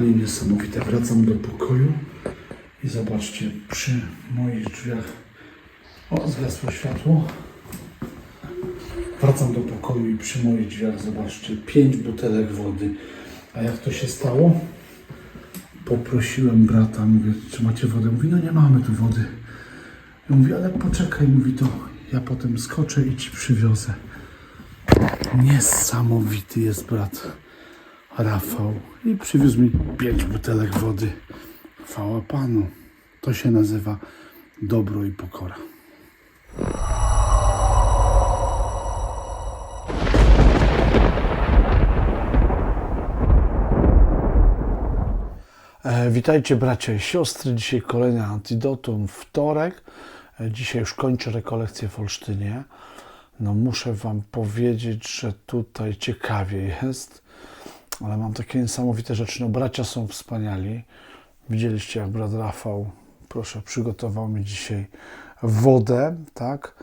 niesamowite. Wracam do pokoju i zobaczcie, przy moich drzwiach. O, zgasło światło. Wracam do pokoju i przy moich drzwiach, zobaczcie, pięć butelek wody. A jak to się stało? Poprosiłem brata, mówię, czy macie wodę? Mówi, no nie mamy tu wody. Ja mówię, ale poczekaj, mówi to, ja potem skoczę i ci przywiozę. Niesamowity jest brat Rafał i przywiózł mi pięć butelek wody. Chwała Panu. To się nazywa dobro i pokora. E, Witajcie bracia i siostry. Dzisiaj kolejny antidotum, wtorek. E, Dzisiaj już kończę rekolekcję w Olsztynie. No muszę Wam powiedzieć, że tutaj ciekawie jest, ale mam takie niesamowite rzeczy. No bracia są wspaniali. Widzieliście jak brat Rafał, proszę, przygotował mi dzisiaj wodę, tak?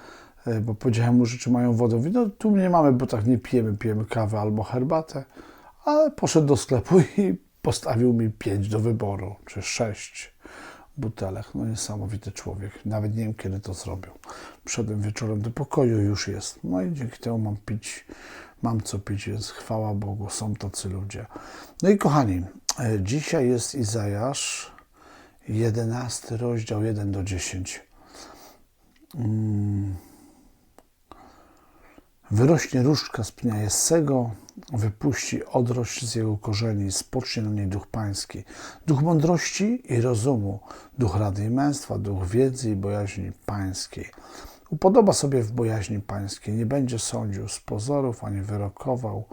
E, Bo powiedziałem mu, że czy mają wodę. Mówi, no tu nie mamy, bo tak nie pijemy, pijemy kawę albo herbatę. Ale poszedł do sklepu i postawił mi pięć do wyboru, czy sześć butelek. No niesamowity człowiek. Nawet nie wiem, kiedy to zrobił. Wszedłem wieczorem do pokoju, już jest. No i dzięki temu mam pić, mam co pić, więc chwała Bogu, są tacy ludzie. No i kochani, e, dzisiaj jest Izajasz, 11 rozdział 1 do 10. Wyrośnie różdżka z pnia Jessego, wypuści odrość z jego korzeni, spocznie na niej duch pański, duch mądrości i rozumu, duch rady i męstwa, duch wiedzy i bojaźni pańskiej. Upodoba sobie w bojaźni pańskiej, nie będzie sądził z pozorów, ani wyrokował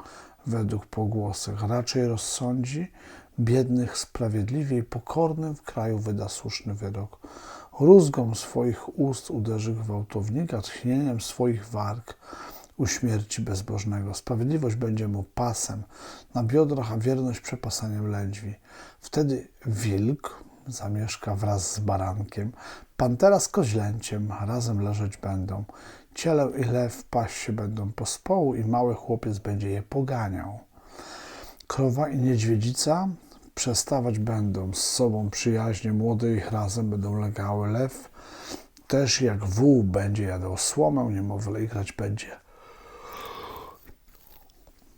według pogłosek, raczej rozsądzi biednych sprawiedliwie i pokornym w kraju wyda słuszny wyrok. Rózgą swoich ust uderzy gwałtownika, tchnieniem swoich warg uśmierci bezbożnego. Sprawiedliwość będzie mu pasem na biodrach, a wierność przepasaniem lędźwi. Wtedy wilk zamieszka wraz z barankiem, pantera z koźlęciem razem leżeć będą. Ciele i lew paść się będą pospołu i mały chłopiec będzie je poganiał. Krowa i niedźwiedzica przestawać będą z sobą przyjaźnie, młode ich razem będą legały. Lew też jak wół będzie jadał słomę, niemowlę i grać będzie.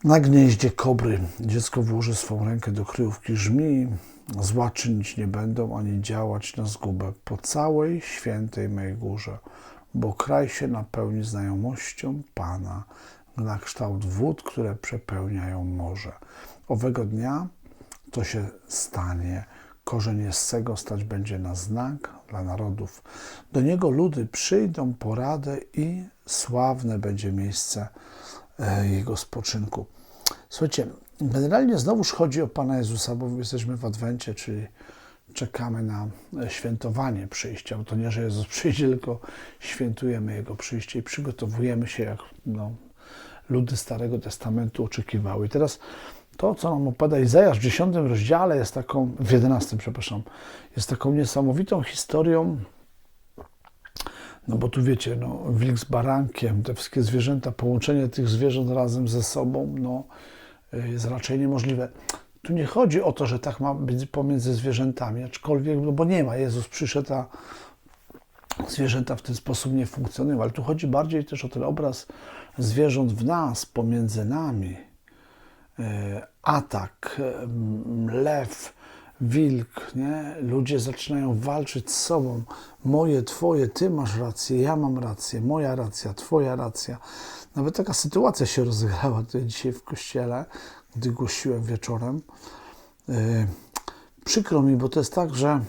Na gnieździe kobry dziecko włoży swą rękę do kryjówki żmi, zła czynić nie będą, ani działać na zgubę po całej świętej mej górze, bo kraj się napełni znajomością Pana, na kształt wód, które przepełniają morze. Owego dnia to się stanie. Korzeń Jessego stać będzie na znak dla narodów. Do niego ludy przyjdą poradę i sławne będzie miejsce e, jego spoczynku. Słuchajcie, generalnie znowuż chodzi o Pana Jezusa, bo jesteśmy w Adwencie, czyli czekamy na świętowanie przyjścia. Bo to nie, że Jezus przyjdzie, tylko świętujemy Jego przyjście i przygotowujemy się, jak no, ludy Starego Testamentu oczekiwały. I teraz to, co nam opowiada Izajasz w 10 rozdziale, jest taką, w 11, przepraszam, jest taką niesamowitą historią, no bo tu wiecie, no, wilk z barankiem, te wszystkie zwierzęta, połączenie tych zwierząt razem ze sobą, no, jest raczej niemożliwe. Tu nie chodzi o to, że tak ma być pomiędzy zwierzętami, aczkolwiek, no bo nie ma. Jezus przyszedł, a zwierzęta w ten sposób nie funkcjonują, ale tu chodzi bardziej też o ten obraz zwierząt w nas, pomiędzy nami. E, Atak, e, lew, wilk, nie? Ludzie zaczynają walczyć z sobą. Moje, twoje, ty masz rację, ja mam rację, moja racja, twoja racja. Nawet taka sytuacja się rozegrała tutaj dzisiaj w kościele, gdy głosiłem wieczorem. Yy, przykro mi, bo to jest tak, że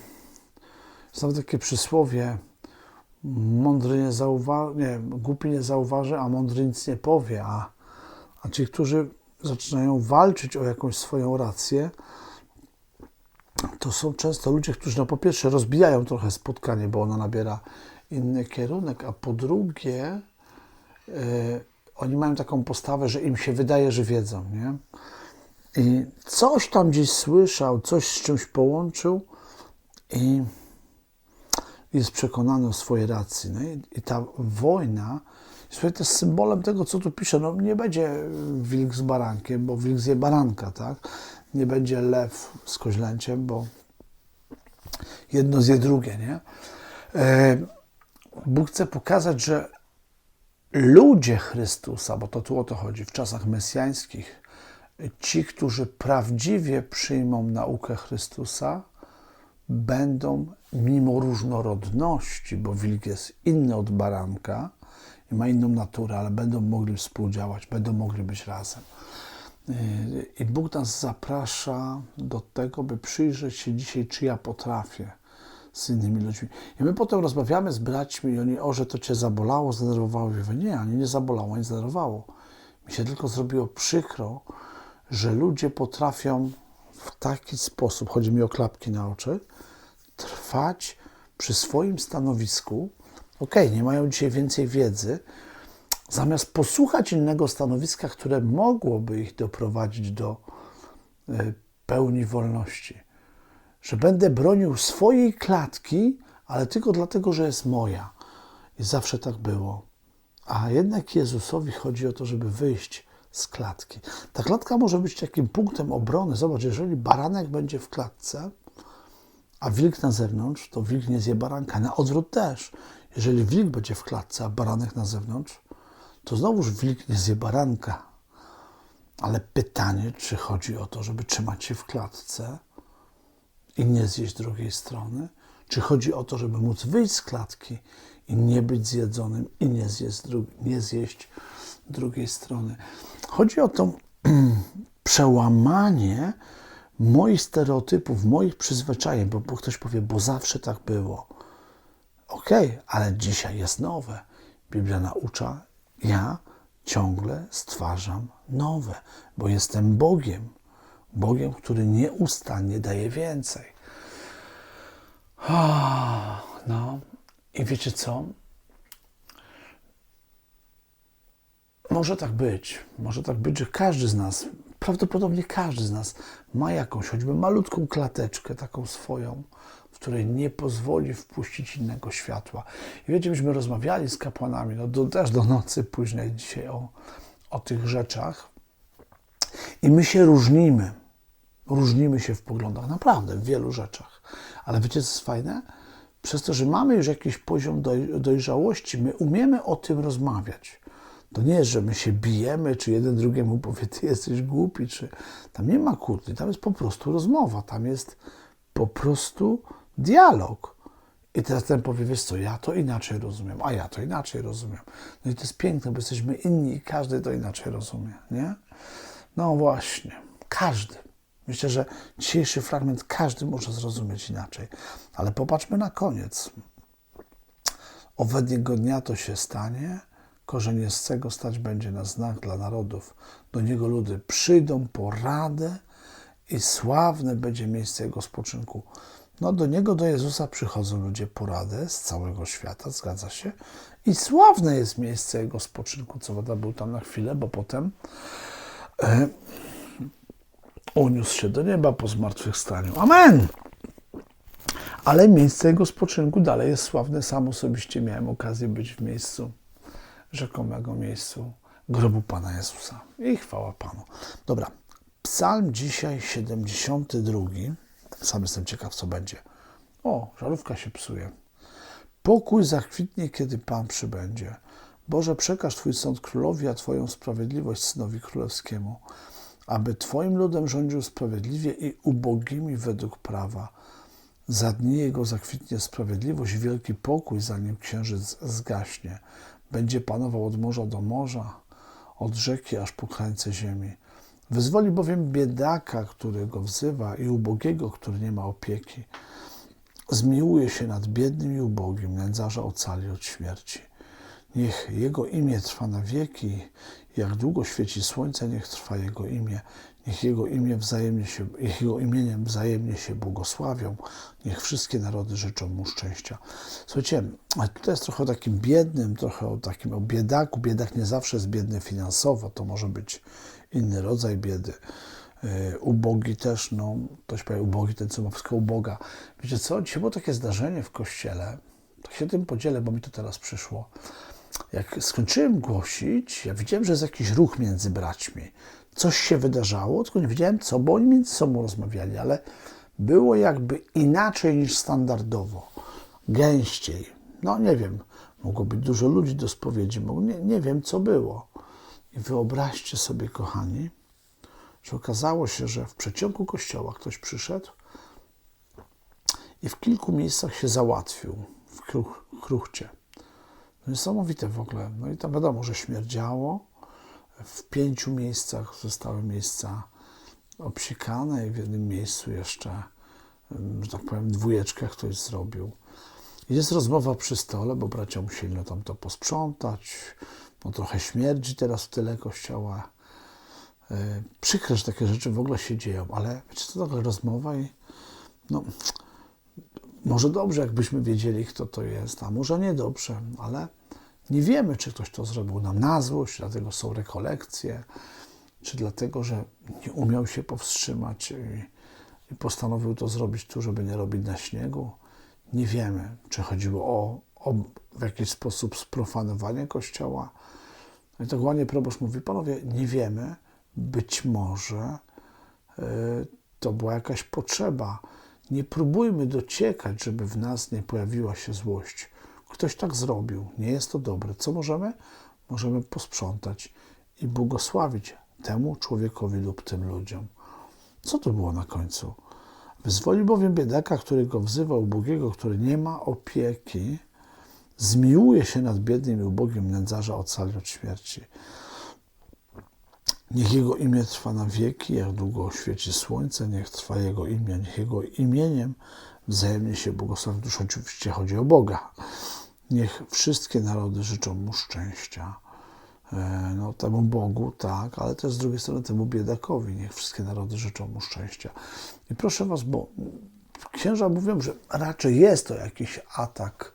nawet takie przysłowie mądry nie zauważy, nie, głupi nie zauważy, a mądry nic nie powie, a, a ci, którzy zaczynają walczyć o jakąś swoją rację, to są często ludzie, którzy no po pierwsze rozbijają trochę spotkanie, bo ono nabiera inny kierunek, a po drugie yy, oni mają taką postawę, że im się wydaje, że wiedzą, nie? I coś tam gdzieś słyszał, coś z czymś połączył i jest przekonany o swojej racji. No i, i ta wojna jest symbolem tego, co tu pisze. No nie będzie wilk z barankiem, bo wilk zje baranka, tak? nie będzie lew z koźlęciem, bo jedno zje drugie, nie? E, Bóg chce pokazać, że ludzie Chrystusa, bo to tu o to chodzi, w czasach mesjańskich, ci, którzy prawdziwie przyjmą naukę Chrystusa, będą mimo różnorodności, bo wilk jest inny od baranka i ma inną naturę, ale będą mogli współdziałać, będą mogli być razem. I Bóg nas zaprasza do tego, by przyjrzeć się dzisiaj, czy ja potrafię z innymi ludźmi. I my potem rozmawiamy z braćmi i oni, o, że to cię zabolało, zdenerwowało. Ja mówię, nie, ani nie zabolało, ani zdenerwowało. Mi się tylko zrobiło przykro, że ludzie potrafią w taki sposób, chodzi mi o klapki na oczy, trwać przy swoim stanowisku. Okej, okay, nie mają dzisiaj więcej wiedzy, zamiast posłuchać innego stanowiska, które mogłoby ich doprowadzić do y, pełni wolności. Że będę bronił swojej klatki, ale tylko dlatego, że jest moja. I zawsze tak było. A jednak Jezusowi chodzi o to, żeby wyjść z klatki. Ta klatka może być takim punktem obrony. Zobacz, jeżeli baranek będzie w klatce, a wilk na zewnątrz, to wilk nie zje baranka. Na odwrót też. Jeżeli wilk będzie w klatce, a baranek na zewnątrz, to znowuż wilk nie zje baranka. Ale pytanie, czy chodzi o to, żeby trzymać się w klatce i nie zjeść drugiej strony? Czy chodzi o to, żeby móc wyjść z klatki i nie być zjedzonym i nie zjeść, dru nie zjeść drugiej strony? Chodzi o to przełamanie moich stereotypów, moich przyzwyczajeń, bo, bo ktoś powie, bo zawsze tak było. Okej, okay, ale dzisiaj jest nowe. Biblia naucza, ja ciągle stwarzam nowe, bo jestem Bogiem. Bogiem, który nieustannie daje więcej. No, i wiecie co? Może tak być, może tak być, że każdy z nas, prawdopodobnie każdy z nas ma jakąś, choćby malutką klateczkę, taką swoją, w której nie pozwoli wpuścić innego światła. I wiecie, myśmy rozmawiali z kapłanami, no do, też do nocy późnej dzisiaj o, o tych rzeczach. I my się różnimy. Różnimy się w poglądach, naprawdę, w wielu rzeczach. Ale wiecie, co jest fajne? Przez to, że mamy już jakiś poziom dojrzałości, my umiemy o tym rozmawiać. To nie jest, że my się bijemy, czy jeden drugiemu powie, ty jesteś głupi, czy tam nie ma kłótni, tam jest po prostu rozmowa, tam jest po prostu dialog. I teraz ten powie, wiesz co, ja to inaczej rozumiem, a ja to inaczej rozumiem. No i to jest piękne, bo jesteśmy inni i każdy to inaczej rozumie, nie? No właśnie, każdy. Myślę, że dzisiejszy fragment każdy może zrozumieć inaczej. Ale popatrzmy na koniec. Owedniego dnia to się stanie, korzenie z tego stać będzie na znak dla narodów. Do niego ludy przyjdą po radę i sławne będzie miejsce jego spoczynku. No do niego, do Jezusa przychodzą ludzie po radę z całego świata, zgadza się. I sławne jest miejsce jego spoczynku. Co prawda był tam na chwilę, bo potem e, uniósł się do nieba po zmartwychwstaniu. Amen! Ale miejsce jego spoczynku dalej jest sławne. Sam osobiście miałem okazję być w miejscu, rzekomego miejscu grobu Pana Jezusa. I chwała Panu. Dobra, psalm dzisiaj 72. Sam jestem ciekaw, co będzie. O, żarówka się psuje. Pokój zakwitnie, kiedy Pan przybędzie. Boże, przekaż Twój sąd królowi, a Twoją sprawiedliwość synowi królewskiemu aby Twoim ludem rządził sprawiedliwie i ubogimi według prawa. Za dni Jego zakwitnie sprawiedliwość wielki pokój, zanim księżyc zgaśnie. Będzie panował od morza do morza, od rzeki aż po krańce ziemi. Wyzwoli bowiem biedaka, który go wzywa, i ubogiego, który nie ma opieki. Zmiłuje się nad biednym i ubogim, nędzarza ocali od śmierci. Niech Jego imię trwa na wieki, jak długo świeci słońce, niech trwa Jego imię, niech Jego, imię wzajemnie się, niech Jego imieniem wzajemnie się błogosławią, niech wszystkie narody życzą Mu szczęścia. Słuchajcie, tutaj jest trochę o takim biednym, trochę o takim o biedaku. Biedak nie zawsze jest biedny finansowo, to może być inny rodzaj biedy. Yy, ubogi też, no, ktoś powie ubogi, ten co ma wszystko uboga. Wiecie co, dzisiaj było takie zdarzenie w kościele, to się tym podzielę, bo mi to teraz przyszło jak skończyłem głosić, ja widziałem, że jest jakiś ruch między braćmi. coś się wydarzało, tylko nie wiedziałem co, bo oni między sobą rozmawiali, ale było jakby inaczej niż standardowo, gęściej. No nie wiem, mogło być dużo ludzi do spowiedzi, nie, nie wiem co było. I wyobraźcie sobie, kochani, że okazało się, że w przeciągu kościoła ktoś przyszedł i w kilku miejscach się załatwił w kruch, kruchcie. Niesamowite w ogóle. No i tam wiadomo, że śmierdziało. W pięciu miejscach zostały miejsca obsikane i w jednym miejscu jeszcze, że tak powiem, dwójeczkę ktoś zrobił. Jest rozmowa przy stole, bo bracia musieli tam to posprzątać. No trochę śmierdzi teraz w tyle kościoła. Yy, przykre, że takie rzeczy w ogóle się dzieją, ale wiecie, to taka rozmowa i no, może dobrze, jakbyśmy wiedzieli, kto to jest, a może nie dobrze, ale nie wiemy, czy ktoś to zrobił nam na złość, dlatego są rekolekcje, czy dlatego, że nie umiał się powstrzymać i, postanowił to zrobić tu, żeby nie robić na śniegu. Nie wiemy, czy chodziło o, o w jakiś sposób sprofanowanie kościoła. No i tak ładnie proboszcz mówi, panowie, nie wiemy, być może y, to była jakaś potrzeba. Nie próbujmy dociekać, żeby w nas nie pojawiła się złość. Ktoś tak zrobił, nie jest to dobre. Co możemy? Możemy posprzątać i błogosławić temu człowiekowi lub tym ludziom. Co to było na końcu? Wyzwoli bowiem biedaka, który go wzywa ubogiego, który nie ma opieki, zmiłuje się nad biednym i ubogim nędzarza ocali od śmierci. Niech Jego imię trwa na wieki, jak długo oświeci słońce, niech trwa Jego imię, niech Jego imieniem wzajemnie się błogosławi. Tuż oczywiście chodzi o Boga. Niech wszystkie narody życzą Mu szczęścia. E, no, temu Bogu, tak, ale też z drugiej strony temu biedakowi. Niech wszystkie narody życzą Mu szczęścia. I proszę Was, bo księża mówią, że raczej jest to jakiś atak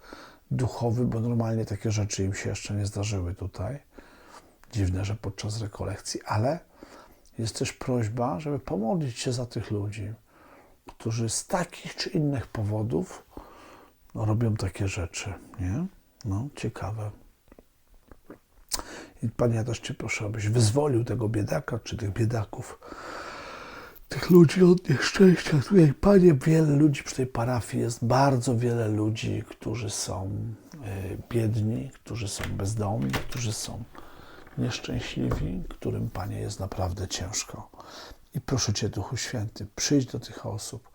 duchowy, bo normalnie takie rzeczy im się jeszcze nie zdarzyły tutaj Dziwne, że podczas rekolekcji, ale jest też prośba, żeby pomodlić się za tych ludzi, którzy z takich czy innych powodów no, robią takie rzeczy. Nie? No, ciekawe. I Panie, ja też Cię proszę, abyś wyzwolił tego biedaka, czy tych biedaków, tych ludzi od nieszczęścia. Tutaj, Panie, wiele ludzi przy tej parafii jest, bardzo wiele ludzi, którzy są y, biedni, którzy są bezdomni, którzy są nieszczęśliwi, którym, Panie, jest naprawdę ciężko. I proszę Cię, Duchu Święty, przyjdź do tych osób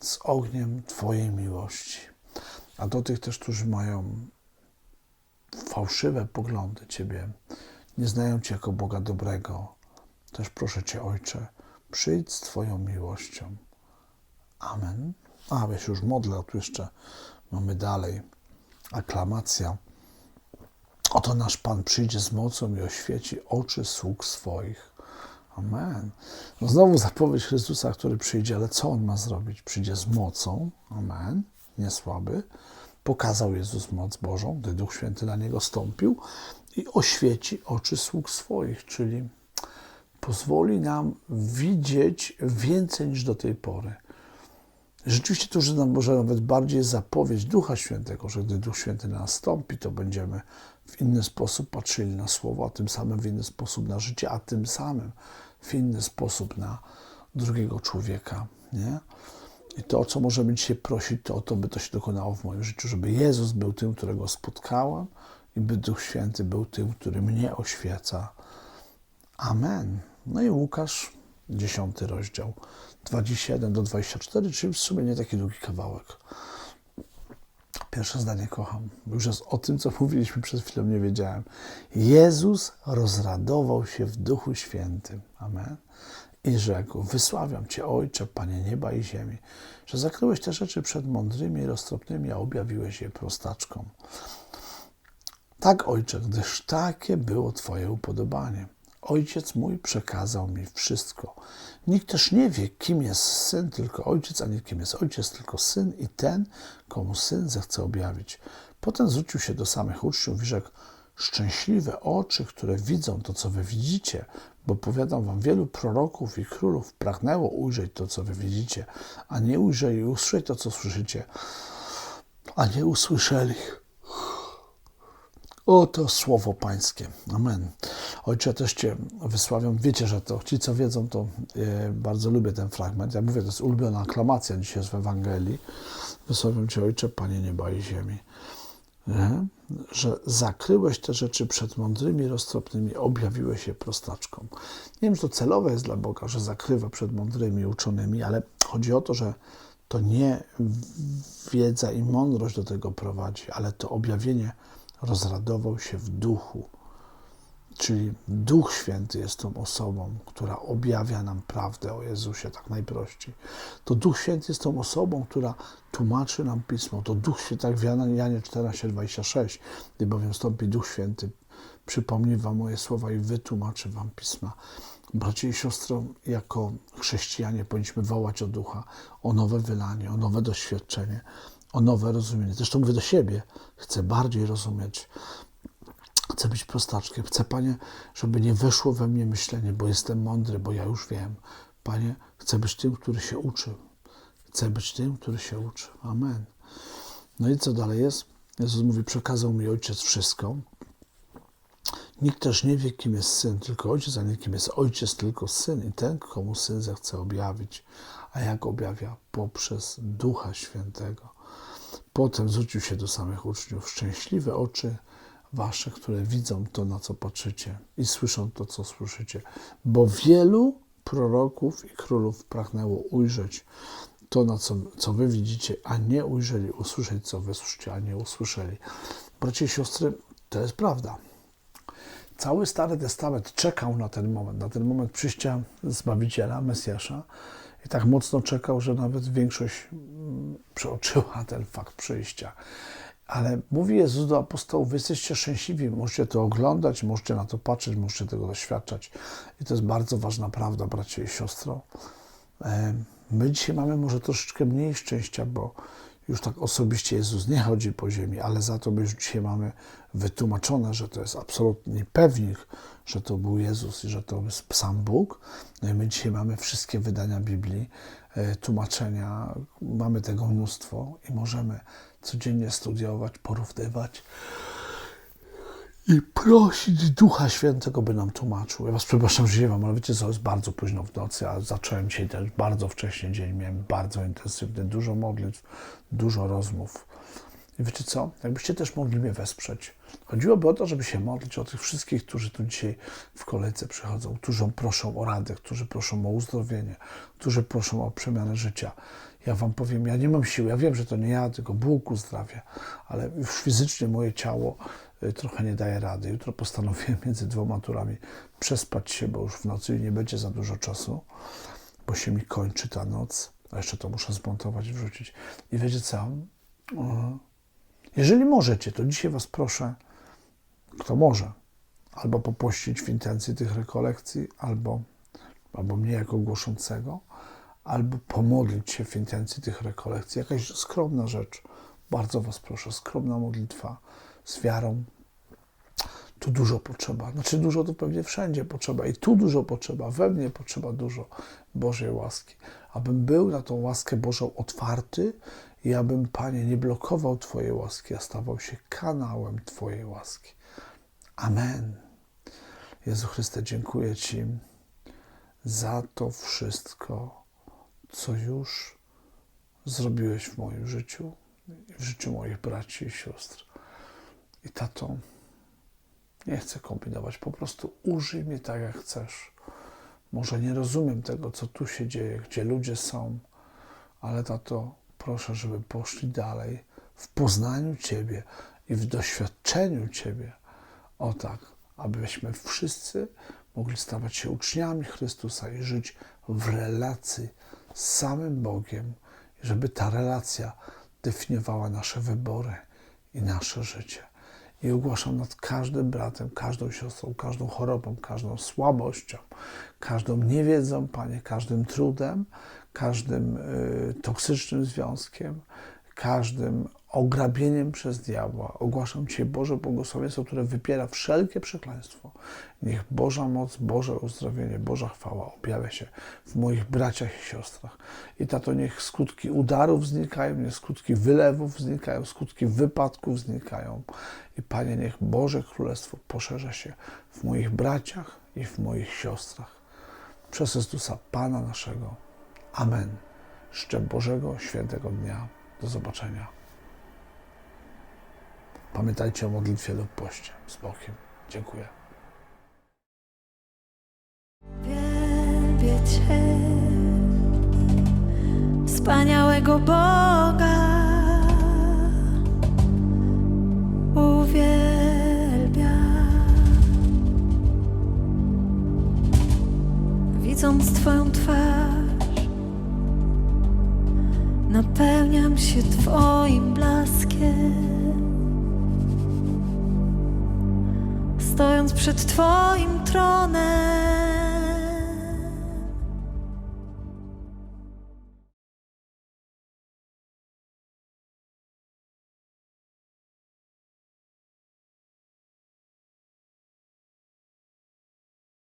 z ogniem Twojej miłości. A do tych też, którzy mają fałszywe poglądy Ciebie, nie znają Cię jako Boga dobrego, też proszę Cię, Ojcze, przyjdź z Twoją miłością. Amen. A, ja się już modlę, a tu jeszcze mamy dalej aklamacja. Oto nasz Pan przyjdzie z mocą i oświeci oczy sług swoich. Amen. No znowu zapowiedź Chrystusa, który przyjdzie, ale co on ma zrobić? Przyjdzie z mocą. Amen. Nie słaby. Pokazał Jezus moc Bożą, gdy Duch Święty na niego stąpił i oświeci oczy sług swoich, czyli pozwoli nam widzieć więcej niż do tej pory. Rzeczywiście to, że nam może nawet bardziej zapowiedź Ducha Świętego, że gdy Duch Święty nastąpi, to będziemy w inny sposób patrzyli na Słowo, a tym samym w inny sposób na życie, a tym samym w inny sposób na drugiego człowieka. Nie? I to, o co możemy dzisiaj prosić, to o to, by to się dokonało w moim życiu, żeby Jezus był tym, którego spotkałem i by Duch Święty był tym, który mnie oświeca. Amen. No i Łukasz, dziesiąty rozdział, 27 do 24, czyli w sumie nie taki długi kawałek. Pierwsze zdanie kocham, już o tym, co mówiliśmy przed chwilą, nie wiedziałem. Jezus rozradował się w Duchu Świętym. Amen. I rzekł, wysławiam Cię, Ojcze, Panie nieba i ziemi, że zakryłeś te rzeczy przed mądrymi i roztropnymi, a objawiłeś je prostaczkom. Tak, Ojcze, gdyż takie było Twoje upodobanie. Ojciec mój przekazał mi wszystko. Nikt też nie wie, kim jest syn, tylko ojciec, ani kim jest ojciec, tylko syn i ten, komu syn zechce objawić. Potem zwrócił się do samych uczniów i rzekł: Szczęśliwe oczy, które widzą to, co wy widzicie, bo powiadam wam, wielu proroków i królów pragnęło ujrzeć to, co wy widzicie, a nie ujrzeli i usłyszeć to, co słyszycie, a nie usłyszeli. Oto słowo Pańskie. Amen. Ojcze, też Cię wysławiam. Wiecie, że to ci, co wiedzą, to e, bardzo lubię ten fragment. Ja mówię, to jest ulubiona aklamacja dzisiaj w Ewangelii. Wysławiam Cię, Ojcze, Panie nieba i ziemi. Nie? Że zakryłeś te rzeczy przed mądrymi, roztropnymi, objawiłeś je prostaczkom. Nie wiem, czy to celowe jest dla Boga, że zakrywa przed mądrymi, uczonymi, ale chodzi o to, że to nie wiedza i mądrość do tego prowadzi, ale to objawienie rozradował się w duchu. Czyli Duch Święty jest tą osobą, która objawia nam prawdę o Jezusie, tak najprościej. To Duch Święty jest tą osobą, która tłumaczy nam Pismo. To Duch Święty, tak w Janie 14:26, gdy bowiem stąpi Duch Święty, przypomni wam moje słowa i wytłumaczy wam Pisma. Bracie i siostro, jako chrześcijanie powinniśmy wołać o Ducha, o nowe wylanie, o nowe doświadczenie, o nowe rozumienie. Zresztą mówię do siebie, chcę bardziej rozumieć, chcę być prostaczkiem. Chcę, Panie, żeby nie weszło we mnie myślenie, bo jestem mądry, bo ja już wiem. Panie, chcę być tym, który się uczy. Chcę być tym, który się uczy. Amen. No i co dalej jest? Jezus mówi, przekazał mi Ojciec wszystko. Nikt też nie wie, kim jest Syn, tylko Ojciec, a nie kim jest Ojciec, tylko Syn. I ten, komu Syn zechce objawić. A jak objawia? Poprzez Ducha Świętego. Potem zwrócił się do samych uczniów. Szczęśliwe oczy wasze, które widzą to, na co patrzycie i słyszą to, co słyszycie. Bo wielu proroków i królów pragnęło ujrzeć to, na co, co wy widzicie, a nie ujrzeli, usłyszeć, co wy słyszycie, a nie usłyszeli. Bracie i siostry, to jest prawda. Cały Stary Testament czekał na ten moment, na ten moment przyjścia Zbawiciela, Mesjasza i tak mocno czekał, że nawet większość mm, przeoczyła ten fakt przyjścia. Ale mówi Jezus do apostołów, wy jesteście szczęśliwi, możecie to oglądać, możecie na to patrzeć, możecie tego doświadczać. I to jest bardzo ważna prawda, bracie i siostro. My dzisiaj mamy może troszeczkę mniej szczęścia, bo już tak osobiście Jezus nie chodzi po ziemi, ale za to my już dzisiaj mamy wytłumaczone, że to jest absolutnie pewnik, że to był Jezus i że to jest sam Bóg. No i my dzisiaj mamy wszystkie wydania Biblii, e, tłumaczenia, mamy tego mnóstwo i możemy codziennie studiować, porównywać i prosić Ducha Świętego, by nam tłumaczył. Ja Was przepraszam, że wam, ale wiecie co, jest bardzo późno w nocy, a zacząłem dzisiaj też bardzo wcześnie dzień, miałem bardzo intensywny, dużo modlitw, dużo rozmów. I wiecie co, jakbyście też mogli mnie wesprzeć. Chodziłoby o to, żeby się modlić o tych wszystkich, którzy tu dzisiaj w kolejce przychodzą, którzy proszą o radę, którzy proszą o uzdrowienie, którzy proszą o przemianę życia. Ja wam powiem, ja nie mam siły, ja wiem, że to nie ja, tylko Bóg uzdrawia, ale już fizycznie moje ciało y, trochę nie daje rady. Jutro postanowiłem między dwoma turami przespać się, bo już w nocy nie będzie za dużo czasu, bo się mi kończy ta noc, a jeszcze to muszę zmontować wrzucić. I wiecie co? Jeżeli możecie, to dzisiaj was proszę, kto może, albo popościć w intencji tych rekolekcji, albo, albo mnie jako głoszącego, albo pomodlić się w intencji tych rekolekcji. Jakaś skromna rzecz. Bardzo Was proszę, skromna modlitwa z wiarą. Tu dużo potrzeba. Znaczy, dużo to pewnie wszędzie potrzeba. I tu dużo potrzeba. We mnie potrzeba dużo Bożej łaski. Abym był na tą łaskę Bożą otwarty i abym, Panie, nie blokował Twojej łaski, a stawał się kanałem Twojej łaski. Amen. Jezu Chryste, dziękuję Ci za to wszystko co już zrobiłeś w moim życiu w życiu moich braci i sióstr. I tato, nie chcę kombinować, po prostu użyj mnie tak, jak chcesz. Może nie rozumiem tego, co tu się dzieje, gdzie ludzie są, ale tato, proszę, żeby poszli dalej w poznaniu Ciebie i w doświadczeniu Ciebie. O tak, abyśmy wszyscy mogli stawać się uczniami Chrystusa i żyć w relacji z samym Bogiem, żeby ta relacja definiowała nasze wybory i nasze życie. I ogłaszam nad każdym bratem, każdą siostrą, każdą chorobą, każdą słabością, każdą niewiedzą, Panie, każdym trudem, każdym y, toksycznym związkiem, każdym ograbieniem przez diabła. Ogłaszam Cię Boże błogosławieństwo, które wypiera wszelkie przekleństwo. Niech Boża moc, Boże uzdrowienie, Boża chwała objawia się w moich braciach i siostrach. I tato, niech skutki udarów znikają, niech skutki wylewów znikają, skutki wypadków znikają. I Panie, niech Boże Królestwo poszerza się w moich braciach i w moich siostrach. Przez Jezusa Pana naszego. Amen. Życzę Bożego, świętego dnia. Do zobaczenia. Pamiętajcie o modlitwie lub poście. Z Bogiem. Dziękuję. Wielbię Cię, wspaniałego Boga. Przed Twoim tronem,